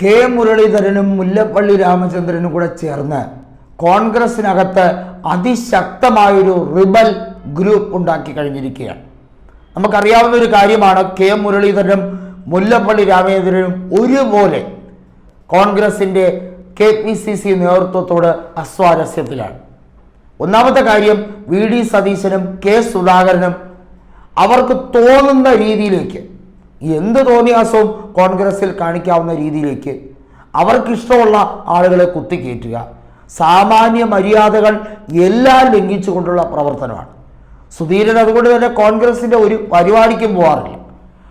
K മുരളീധരനും Mullappally രാമചന്ദ്രനും കൂടെ ചേർന്ന് കോൺഗ്രസിനകത്ത് അതിശക്തമായൊരു റിബൽ ഗ്രൂപ്പ് ഉണ്ടാക്കി കഴിഞ്ഞിരിക്കുകയാണ്. നമുക്കറിയാവുന്ന ഒരു കാര്യമാണ് കെ മുരളീധരനും മുല്ലപ്പള്ളി രാമചന്ദ്രനും ഒരുപോലെ കോൺഗ്രസിന്റെ കെ പി സി സി നേതൃത്വത്തോട് അസ്വാരസ്യത്തിലാണ്. ഒന്നാമത്തെ കാര്യം വി ഡി സതീശനും കെ സുധാകരനും അവർക്ക് തോന്നുന്ന രീതിയിലേക്ക് എന്ത് തോന്നിയാസവും കോൺഗ്രസിൽ കാണിക്കാവുന്ന രീതിയിലേക്ക് അവർക്കിഷ്ടമുള്ള ആളുകളെ കുത്തിക്കയറ്റുക. സാമാന്യ മര്യാദകൾ എല്ലാം ലംഘിച്ചുകൊണ്ടുള്ള പ്രവർത്തനമാണ്. സുധീരൻ അതുകൊണ്ട് തന്നെ കോൺഗ്രസിന്റെ ഒരു പരിപാടിക്കും പോകാറില്ല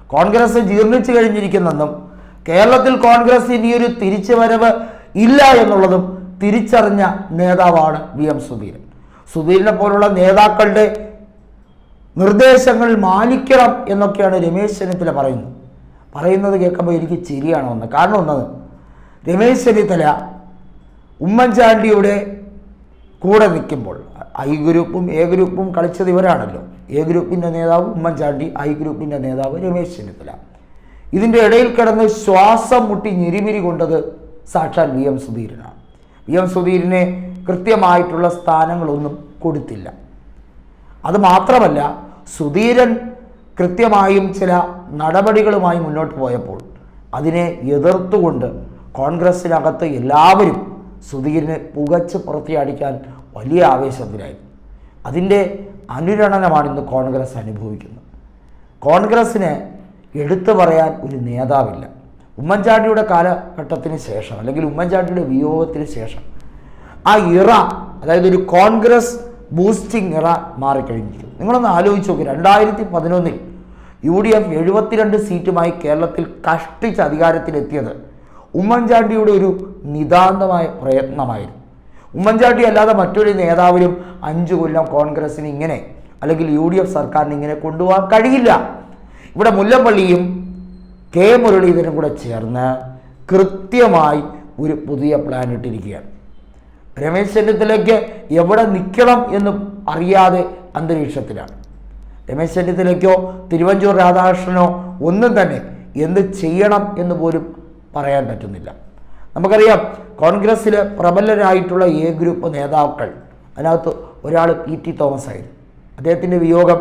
കോൺഗ്രസ് ജീർണിച്ചു കഴിഞ്ഞിരിക്കുന്നെന്നും കേരളത്തിൽ കോൺഗ്രസ് ഇനിയൊരു തിരിച്ചു വരവ് ഇല്ല എന്നുള്ളതും തിരിച്ചറിഞ്ഞ നേതാവാണ് വി എം സുധീരൻ. സുധീരനെ പോലുള്ള നേതാക്കളുടെ നിർദ്ദേശങ്ങൾ മാനിക്കണം എന്നൊക്കെയാണ് രമേശ് ചെന്നിത്തല പറയുന്നത്. പറയുന്നത് കേൾക്കുമ്പോൾ എനിക്ക് ചിരിയാണ് വന്നത്. കാരണം ഒന്നത് രമേശ് ചെന്നിത്തല ഉമ്മൻചാണ്ടിയുടെ കൂടെ നിൽക്കുമ്പോൾ ഐ ഗ്രൂപ്പും എ ഗ്രൂപ്പും കളിച്ചത് ഇവരാണല്ലോ. എ ഗ്രൂപ്പിന്റെ നേതാവ് ഉമ്മൻചാണ്ടി ഐ ഗ്രൂപ്പിന്റെ നേതാവ് രമേശ് ചെന്നിത്തല. ഇതിന്റെ ഇടയിൽ കിടന്ന് ശ്വാസം മുട്ടി ഞെരിമിരി കൊണ്ടത് സാക്ഷാൽ വി എം സുധീരനാണ്. വി എം സുധീരനെ കൃത്യമായിട്ടുള്ള സ്ഥാനങ്ങളൊന്നും കൊടുത്തില്ല. അത് മാത്രമല്ല സുധീരൻ കൃത്യമായും ചില നടപടികളുമായി മുന്നോട്ട് പോയപ്പോൾ അതിനെ എതിർത്തുകൊണ്ട് കോൺഗ്രസിനകത്ത് എല്ലാവരും സുധീരനെ പുകച്ച് പുറത്തിയടിക്കാൻ വലിയ ആവേശത്തിലായി. അതിന്റെ അനുരണനമാണ് ഇന്ന് കോൺഗ്രസ് അനുഭവിക്കുന്നത്. കോൺഗ്രസ്സിന് എടുത്തു പറയാൻ ഒരു നേതാവില്ല. ഉമ്മൻചാണ്ടിയുടെ കാലഘട്ടത്തിന് ശേഷം അല്ലെങ്കിൽ ഉമ്മൻചാണ്ടിയുടെ വിയോഗത്തിന് ശേഷം ആ ഇറ അതായത് ഒരു കോൺഗ്രസ് ബൂസ്റ്റിംഗ് ഇറ മാറിക്കഴിഞ്ഞിരിക്കും നിങ്ങളൊന്ന് ആലോചിച്ച് നോക്കി. രണ്ടായിരത്തി പതിനൊന്നിൽ യു ഡി എഫ് എഴുപത്തിരണ്ട് സീറ്റുമായി കേരളത്തിൽ കഷ്ടിച്ച് അധികാരത്തിലെത്തിയത് ഉമ്മൻചാണ്ടിയുടെ ഒരു നിതാന്തമായ പ്രയത്നമായിരുന്നു. ഉമ്മൻചാണ്ടി അല്ലാതെ മറ്റൊരു നേതാവിലും അഞ്ച് കൊല്ലം കോൺഗ്രസിന് ഇങ്ങനെ അല്ലെങ്കിൽ യു ഡി എഫ് സർക്കാരിന് ഇങ്ങനെ കൊണ്ടുപോകാൻ കഴിയില്ല. ഇവിടെ മുല്ലപ്പള്ളിയും കെ മുരളീധരനും കൂടെ ചേർന്ന് കൃത്യമായി ഒരു പുതിയ പ്ലാൻ ഇട്ടിരിക്കുകയാണ്. രമേശ് ചെന്നിത്തലയ്ക്ക് എവിടെ നിൽക്കണം എന്ന് അറിയാതെ അന്തരീക്ഷത്തിലാണ്. രമേശ് ചെന്നിത്തലയ്ക്കോ തിരുവഞ്ചൂർ രാധാകൃഷ്ണനോ ഒന്നും തന്നെ എന്ത് ചെയ്യണം എന്ന് പോലും പറയാൻ പറ്റുന്നില്ല. നമുക്കറിയാം കോൺഗ്രസ്സിലെ പ്രബലരായിട്ടുള്ള എ ഗ്രൂപ്പ് നേതാക്കൾ അതിനകത്ത് ഒരാൾ പി ടി തോമസ് ആയിരുന്നു അദ്ദേഹത്തിന്റെ വിയോഗം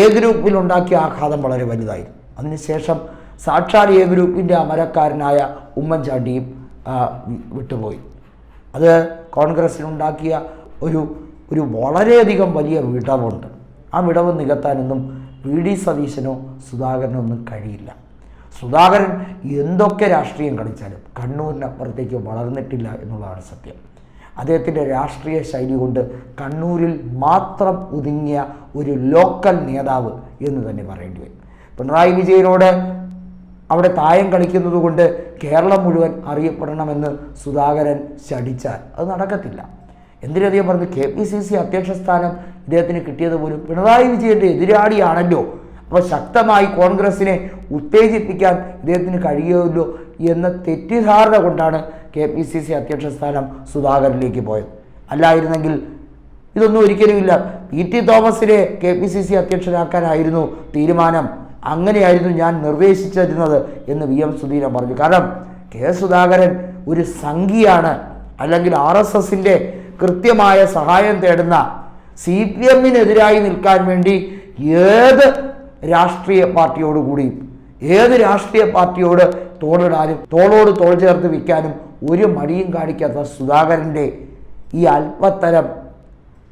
എ ഗ്രൂപ്പിൽ ഉണ്ടാക്കിയ ആഘാതം വളരെ വലുതായിരുന്നു. അതിനുശേഷം സാക്ഷാൽ എ ഗ്രൂപ്പിന്റെ അമരക്കാരനായ ഉമ്മൻചാണ്ടിയും വിട്ടുപോയി. അത് കോൺഗ്രസ്സിനുണ്ടാക്കിയ ഒരു ഒരു വളരെയധികം വലിയ വിടവുണ്ട്. ആ വിടവ് നികത്താനൊന്നും വി ഡി സതീശനോ സുധാകരനോ ഒന്നും കഴിയില്ല. സുധാകരൻ എന്തൊക്കെ രാഷ്ട്രീയം കളിച്ചാലും കണ്ണൂരിനപ്പുറത്തേക്ക് വളർന്നിട്ടില്ല എന്നുള്ളതാണ് സത്യം. അദ്ദേഹത്തിന്റെ രാഷ്ട്രീയ ശൈലി കൊണ്ട് കണ്ണൂരിൽ മാത്രം ഒതുങ്ങിയ ഒരു ലോക്കൽ നേതാവ് എന്ന് തന്നെ പറയേണ്ടി വരും. പിണറായി വിജയനോട് അവിടെ തായം കളിക്കുന്നത് കൊണ്ട് കേരളം മുഴുവൻ അറിയപ്പെടണമെന്ന് സുധാകരൻ ശടിച്ചാൽ അത് നടക്കത്തില്ല. എന്തിനധികം പറഞ്ഞു കെ പി സി സി അധ്യക്ഷ സ്ഥാനം ഇദ്ദേഹത്തിന് കിട്ടിയത് പോലും പിണറായി വിജയന്റെ എതിരാളിയാണല്ലോ. അപ്പോൾ ശക്തമായി കോൺഗ്രസിനെ ഉത്തേജിപ്പിക്കാൻ ഇദ്ദേഹത്തിന് കഴിയുമല്ലോ എന്ന തെറ്റിദ്ധാരണ കൊണ്ടാണ് കെ പി സി സി അധ്യക്ഷ സ്ഥാനം സുധാകരനിലേക്ക് പോയത്. അല്ലായിരുന്നെങ്കിൽ ഇതൊന്നും ഒരിക്കലുമില്ല. പി ടി തോമസിനെ കെ പി സി സി അധ്യക്ഷനാക്കാനായിരുന്നു തീരുമാനം. അങ്ങനെയായിരുന്നു ഞാൻ നിർദ്ദേശിച്ചിരുന്നത് എന്ന് വി എം സുധീരൻ പറഞ്ഞു. കാരണം കെ സുധാകരൻ ഒരു സംഘിയാണ് അല്ലെങ്കിൽ ആർ എസ് എസിന്റെ കൃത്യമായ സഹായം തേടുന്ന സി പി എമ്മിനെതിരായി നിൽക്കാൻ വേണ്ടി ഏത് രാഷ്ട്രീയ പാർട്ടിയോടുകൂടിയും ഏത് രാഷ്ട്രീയ പാർട്ടിയോട് തോളിടാനും തോളോട് തോൾ ചേർത്ത് വിൽക്കാനും ഒരു മടിയും കാണിക്കാത്ത സുധാകരന്റെ ഈ അല്പത്തരം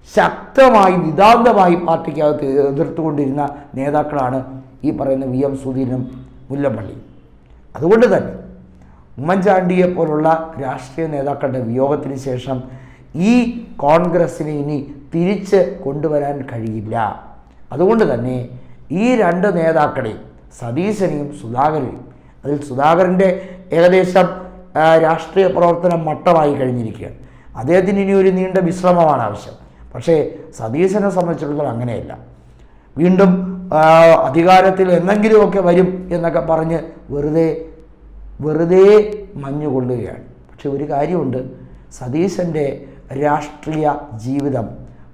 ശക്തമായി നിതാന്തമായി പാർട്ടിക്കകത്ത് എതിർത്തുകൊണ്ടിരുന്ന നേതാക്കളാണ് ഈ പറയുന്ന വി എം സുധീരനും മുല്ലപ്പള്ളി. അതുകൊണ്ട് തന്നെ ഉമ്മൻചാണ്ടിയെ പോലുള്ള രാഷ്ട്രീയ നേതാക്കളുടെ വിയോഗത്തിന് ശേഷം ഈ കോൺഗ്രസ്സിനെ ഇനി തിരിച്ച് കൊണ്ടുവരാൻ കഴിയില്ല. അതുകൊണ്ട് തന്നെ ഈ രണ്ട് നേതാക്കളെയും സതീശനെയും സുധാകരനെയും അതിൽ സുധാകരന്റെ ഏകദേശം രാഷ്ട്രീയ പ്രവർത്തനം മട്ടമായി കഴിഞ്ഞിരിക്കുകയാണ്. അദ്ദേഹത്തിന് ഇനി ഒരു നീണ്ട വിശ്രമമാണ് ആവശ്യം. പക്ഷേ സതീശനെ സംബന്ധിച്ചിടത്തോളം അങ്ങനെയല്ല. വീണ്ടും അധികാരത്തിൽ എന്തെങ്കിലുമൊക്കെ വരും എന്നൊക്കെ പറഞ്ഞ് വെറുതെ വെറുതെ മഞ്ഞുകൊള്ളുകയാണ്. പക്ഷെ ഒരു കാര്യമുണ്ട്. സതീശന്റെ രാഷ്ട്രീയ ജീവിതം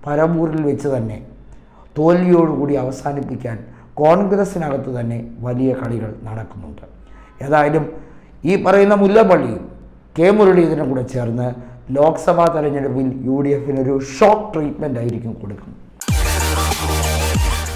പരമ്പൂരിൽ വെച്ച് തന്നെ തോൽവിയോടുകൂടി അവസാനിപ്പിക്കാൻ കോൺഗ്രസ്സിനകത്ത് തന്നെ വലിയ കളികൾ നടക്കുന്നുണ്ട്. ഏതായാലും ഈ പറയുന്ന മുല്ലപ്പള്ളിയും കെ മുരളീധരനും കൂടെ ചേർന്ന് ലോക്സഭാ തെരഞ്ഞെടുപ്പിൽ യു ഡി എഫിനൊരു ഷോക്ക് ട്രീറ്റ്മെന്റ് ആയിരിക്കും കൊടുക്കുന്നത്.